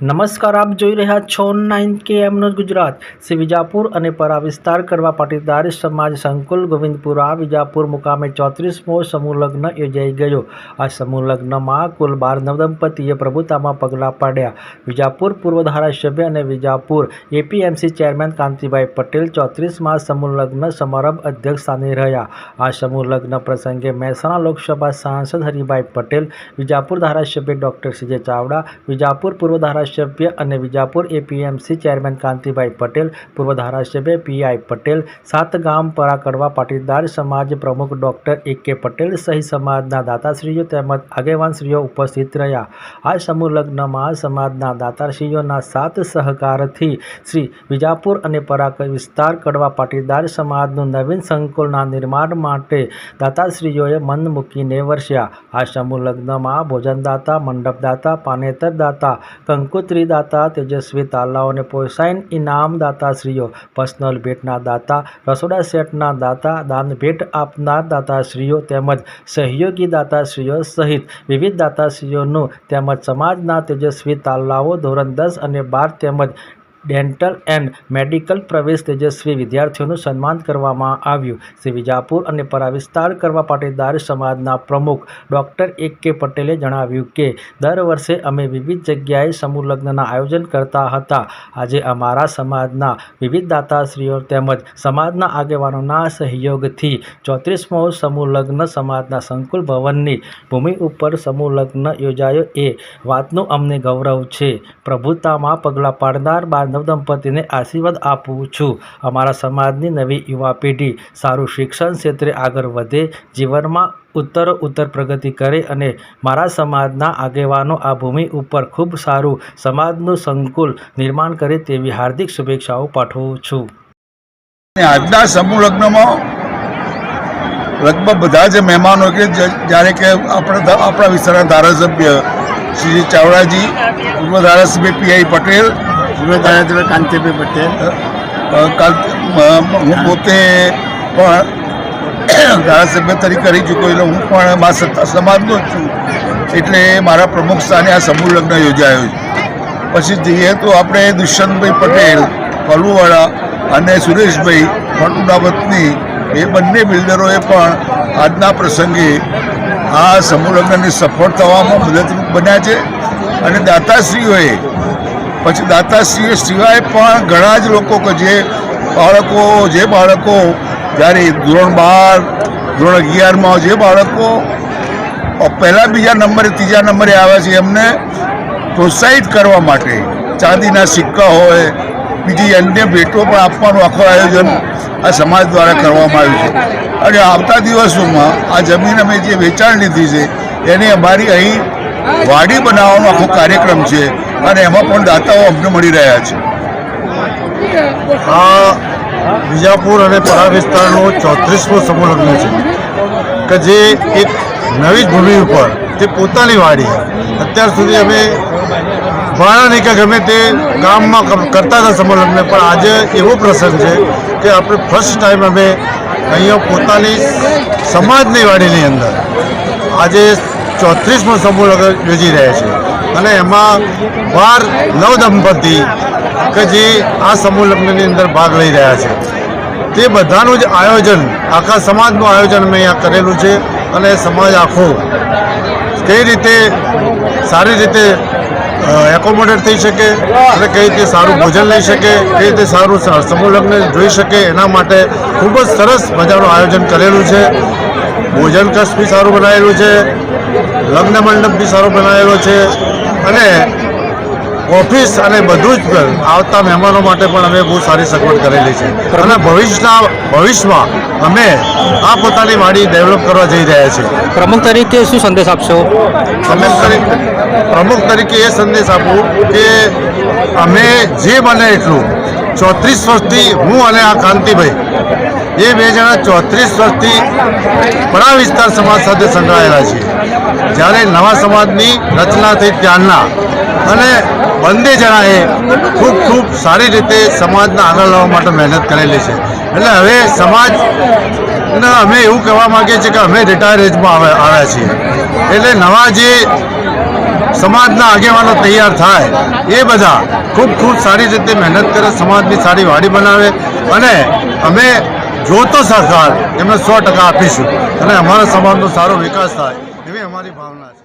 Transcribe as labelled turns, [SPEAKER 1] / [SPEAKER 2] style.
[SPEAKER 1] નમસ્કાર, આપ જોઈ રહ્યા છો નાઇન કે એમનો ગુજરાત. શ્રી વિજાપુર અને પરા વિસ્તાર કરવા પાટીદાર સમાજ સંકુલ ગોવિંદપુરા વિજાપુર મુકામે ચોત્રીસમો સમૂહ લગ્ન યોજાઈ ગયો. આ સમૂહ લગ્નમાં કુલ બાર નવદંપતીએ પ્રભુતામાં પગલાં પાડ્યા. વિજાપુર પૂર્વ ધારાસભ્ય અને વિજાપુર એપીએમસી ચેરમેન કાંતિભાઈ પટેલ ચોત્રીસમાં સમૂહ લગ્ન સમારંભ અધ્યક્ષ સ્થાને રહ્યા. આ સમૂહ લગ્ન પ્રસંગે મહેસાણા લોકસભા સાંસદ હરિભાઈ પટેલ, વિજાપુર ધારાસભ્ય ડૉક્ટર સીજે ચાવડા, વિજાપુર પૂર્વ ધારાસભ્ય અને વિજાપુર એપીએમસી ચેરમેન કાંતિભાઈ પટેલ, પૂર્વ ધારાસભ્ય પીઆઈ પટેલ સાતગામ પરાકડવા પાટીદાર સમાજ પ્રમુખ ડૉક્ટર એ પટેલ સહિત સમાજના દાતાશ્રીઓ તેમજ આગેવાનશ્રીઓ ઉપસ્થિત રહ્યા. આ સમૂહ લગ્નમાં સમાજના દાતાશ્રીઓના સાત સહકારથી શ્રી વિજાપુર અને પરાક વિસ્તાર કડવા પાટીદાર સમાજનું નવીન સંકુલના નિર્માણ માટે દાતાશ્રીઓએ મન મૂકીને વર્ષ્યા આ સમૂહ લગ્નમાં ભોજનદાતા, મંડપદાતા પાનેતર દાતા કંકોત્રી દાતા તેજસ્વી તાલાઓને પ્રોત્સાહન ઇનામ દાતાશ્રીઓ પર્સનલ ભેટના દાતા, રસોડા સેટના દાતા, દાન ભેટ આપનાર દાતાશ્રીઓ તેમજ સહયોગી દાતાશ્રીઓ સહિત વિવિધ દાતાશ્રીઓનું તેમજ સમાજના તેજસ્વી તાલાઓ ધોરણ દસ અને બાર તેમજ ડેન્ટલ એન્ડ મેડિકલ પ્રવેશ તેજસ્વી વિદ્યાર્થીઓનું સન્માન કરવામાં આવ્યું. શ્રી વિજાપુર અને પરા વિસ્તાર કરવા પાટીદાર સમાજના પ્રમુખ ડૉક્ટર એ કે પટેલે જણાવ્યું કે, દર વર્ષે અમે વિવિધ જગ્યાએ સમૂહ લગ્નના આયોજન કરતા હતા. આજે અમારા સમાજના વિવિધ દાતાશ્રીઓ તેમજ સમાજના આગેવાનોના સહયોગથી ચોત્રીસમો સમૂહ લગ્ન સમાજના સંકુલ ભવનની ભૂમિ ઉપર સમૂહ લગ્ન યોજાયો. એ વાતનું અમને ગૌરવ છે. પ્રભુતામાં પગલાં પાડનાર બાર નવદંપતીને આશીર્વાદ આપું છું. અમારા સમાજની નવી યુવા પેઢી સારું શિક્ષણ ક્ષેત્રે આગળ વધે, જીવનમાં ઉત્તરો ઉત્તર પ્રગતિ કરે અને મારા સમાજના આગેવાનો આ ભૂમિ ઉપર ખૂબ સારું સમાજનું સંકુલ નિર્માણ કરે તેવી હાર્દિક શુભેચ્છાઓ પાઠવું છું.
[SPEAKER 2] આજના સમૂહ લગ્નમાં લગભગ બધા જ મહેમાનો કે જ્યારે કે આપણા આપણા વિસ્તારના ધારાસભ્ય શ્રી ચાવડાજી, પૂર્વ ધારાસભ્ય પીઆઈ પટેલ
[SPEAKER 3] ધારાસભ્ય કાંતિભાઈ પટેલ.
[SPEAKER 2] હું પોતે પણ ધારાસભ્ય તરીકે રહી ચૂક્યો એટલે હું પણ મા સત્તા સમાજનો જ છું. એટલે મારા પ્રમુખ સ્થાને આ સમૂહ લગ્ન યોજાયો છે. પછી જઈએ તો આપણે દુષ્યંતભાઈ પટેલ ફલુવાળા અને સુરેશભાઈ ફળુના વતની એ બંને બિલ્ડરોએ પણ આજના પ્રસંગે આ સમૂહ લગ્નને સફળ થવામાં મદદરૂપ બન્યા છે. અને દાતાશ્રીઓએ પછી દાતાશ્રીઓ સિવાય પણ ઘણા જ લોકો કે જે બાળકો જે બાળકો જ્યારે ધોરણ બાર, ધોરણ અગિયારમાં જે બાળકો પહેલાં બીજા નંબરે, ત્રીજા નંબરે આવ્યા છે, એમને પ્રોત્સાહિત કરવા માટે ચાંદીના સિક્કા હોય, બીજી અન્ય ભેટો પણ આપવાનું આખું આયોજન આ સમાજ દ્વારા કરવામાં આવ્યું છે. અને આવતા દિવસોમાં આ જમીન અમે જે વેચાણ લીધી છે, એને અમારી અહીં વાડી બનાવવાનો આખો કાર્યક્રમ છે. અને એમાં પણ દાતાઓ અમને મળી રહ્યા છે.
[SPEAKER 3] આ વિજાપુર અને પરા વિસ્તારનો ચોત્રીસમો સમૂહ છે કે જે એક નવી જ ભૂમિ ઉપર તે પોતાની વાડી અત્યાર સુધી અમે ભાણા નહીં કે ગમે તે ગામમાં કરતા હતા સમૂહ પણ આજે એવો પ્રસંગ છે કે આપણે ફર્સ્ટ ટાઈમ અમે અહીંયા પોતાની સમાજની વાડીની અંદર આજે ચોત્રીસમો સમૂહ લગ્ન યોજી રહ્યા છે અને એમાં બાર નવ દંપતી કે જે આ સમૂહ લગ્નની અંદર ભાગ લઈ રહ્યા છે. તે બધાનું જ આયોજન, આખા સમાજનું આયોજન મેં અહીંયા કરેલું છે અને સમાજ આખો કઈ રીતે સારી રીતે એકોમોડેટ થઈ શકે અને કઈ રીતે સારું ભોજન લઈ શકે, કઈ રીતે સારું સમૂહ લગ્ન જોઈ શકે એના માટે ખૂબ જ સરસ મજાનું આયોજન કરેલું છે. ભોજન કક્ષ બી સારું બનાવેલું છે, લગ્ન મંડપ બી સારો બનાવેલો છે. અને ઓફિસ અને બધું જ આવતા મહેમાનો માટે પણ અમે બહુ સારી સગવડ કરેલી છે. અને ભવિષ્યના ભવિષ્યમાં અમે આ પોતાની વાડી ડેવલપ કરવા જઈ રહ્યા છીએ.
[SPEAKER 1] પ્રમુખ તરીકે શું સંદેશ આપશો?
[SPEAKER 3] પ્રમુખ તરીકે પ્રમુખ તરીકે એ સંદેશ આપું કે અમે જે બને એટલું ચોત્રીસ વર્ષથી હું અને આ કાંતિભાઈ એ બે જણા ચોત્રીસ વર્ષથી બડા વિસ્તાર સમાજ સાથે સંકળાયેલા છે. જ્યારે નવા સમાજની રચના થઈ ત્યારના અને બંને જણાએ ખૂબ ખૂબ સારી રીતે સમાજને આગળ લાવવા માટે મહેનત કરેલી છે. એટલે હવે સમાજ અમે એવું કહેવા માગીએ છીએ કે અમે રિટાયર એજમાં આવે- આવ્યા છીએ. એટલે નવા જે સમાજના આગેવાનો તૈયાર થાય, એ બધા ખૂબ ખૂબ સારી રીતે મહેનત કરે, સમાજની સારી વાડી બનાવે અને અમે જોતો સરકાર, એમને સો ટકા આપીશું. અને અમારા સમાજનો સારો વિકાસ થાય, એવી અમારી ભાવના છે.